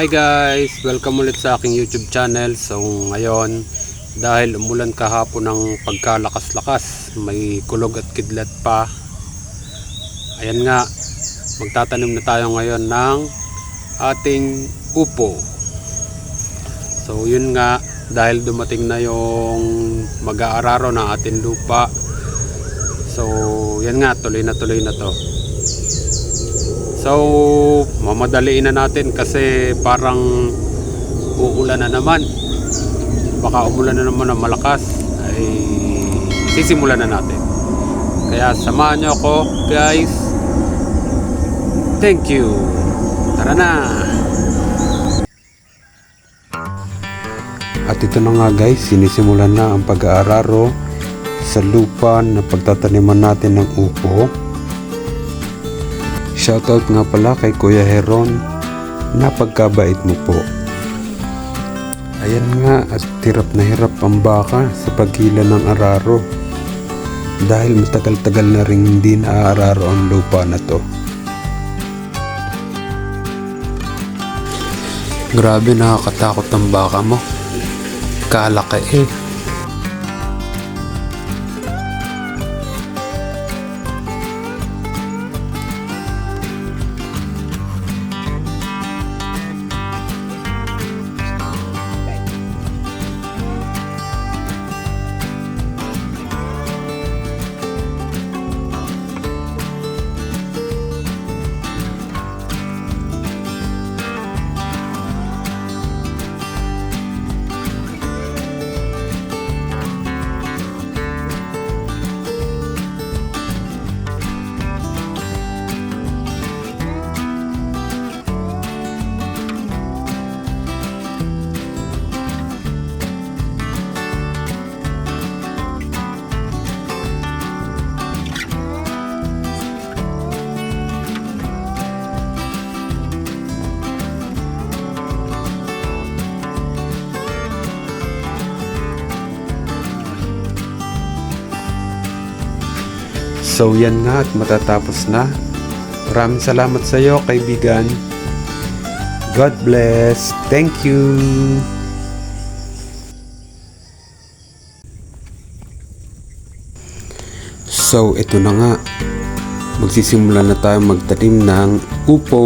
Hi guys! Welcome ulit sa aking YouTube channel. So ngayon, dahil umulan kahapon ng pagkalakas-lakas, may kulog at kidlat pa. Ayan nga, magtatanim na tayo ngayon ng ating upo. So yun nga, dahil dumating na yung mag-aararo ng ating lupa. So yan nga, tuloy na tuloy na to. So, mamadaliin na natin kasi parang uulan na naman. Baka umulan na naman ng malakas ay sisimulan na natin. Kaya samahan nyo ako guys. Thank you. Tara na. At ito na nga guys, sinisimulan na ang pag-aararo sa lupa na pagtataniman natin ng upo. Shoutout nga pala kay Kuya Heron. Napagkabait mo po. Ayan nga at hirap na hirap ang baka sa paghila ng araro. Dahil matagal-tagal na rin hindi naaararo ang lupa na to. Grabe nakakatakot ang baka mo. Kalaki eh. So yan nga at matatapos na. Maraming salamat sa iyo kaibigan. God bless. Thank you. So ito na nga. Magsisimula na tayo magtanim ng upo.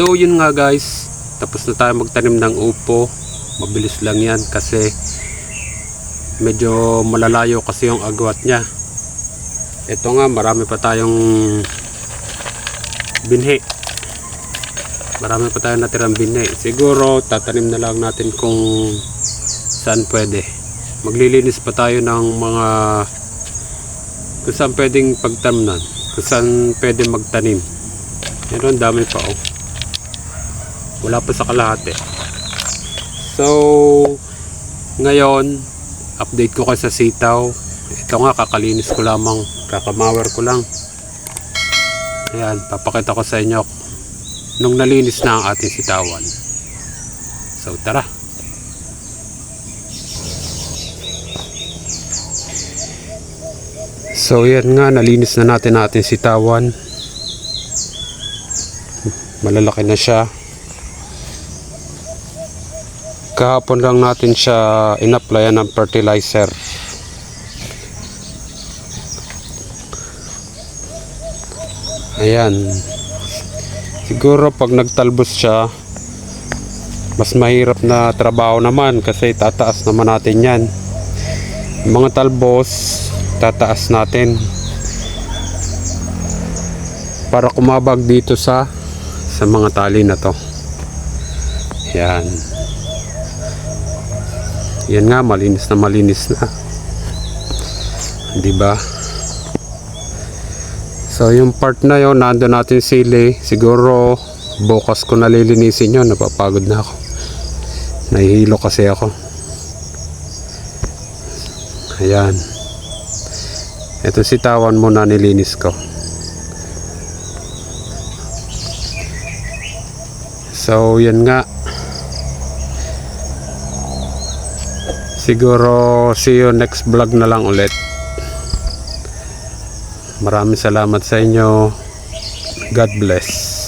So yun nga guys, tapos na tayo magtanim ng upo. Mabilis lang yan kasi medyo malalayo kasi yung agwat niya. Ito nga, marami pa tayong binhi. Marami pa tayong natirang binhi. Siguro tatanim na lang natin kung saan pwede. Maglilinis pa tayo ng mga kung saan pwedeng pagtamnan. Kung saan pwede magtanim. Meron dami pa oh. Wala pa sa kalahati. So, ngayon, update ko kayo sa sitaw. Ito nga, kakalinis ko lamang. Kakamawer ko lang. Ayan, papakita ko sa inyo nung nalinis na ang ating sitawan. So, tara. So, yan nga, nalinis na natin ang ating sitawan. Malalaki na siya. Kahapon lang natin siya in-applyan ng fertilizer. Ayan. Siguro pag nagtalbos siya, mas mahirap na trabaho naman kasi tataas naman natin yan. Yung mga talbos, tataas natin. Para kumabag dito sa sa mga tali na to. Yan. Yan nga, malinis na malinis na. Di ba? So, yung part na yon nando natin sili. Siguro, bukas ko nalilinisin yun. Napapagod na ako. Nahihilo kasi ako. Ayan. Ito sitawan mo na nilinis ko. So, yan nga. Siguro see you next vlog na lang ulit. Maraming salamat sa inyo. God bless.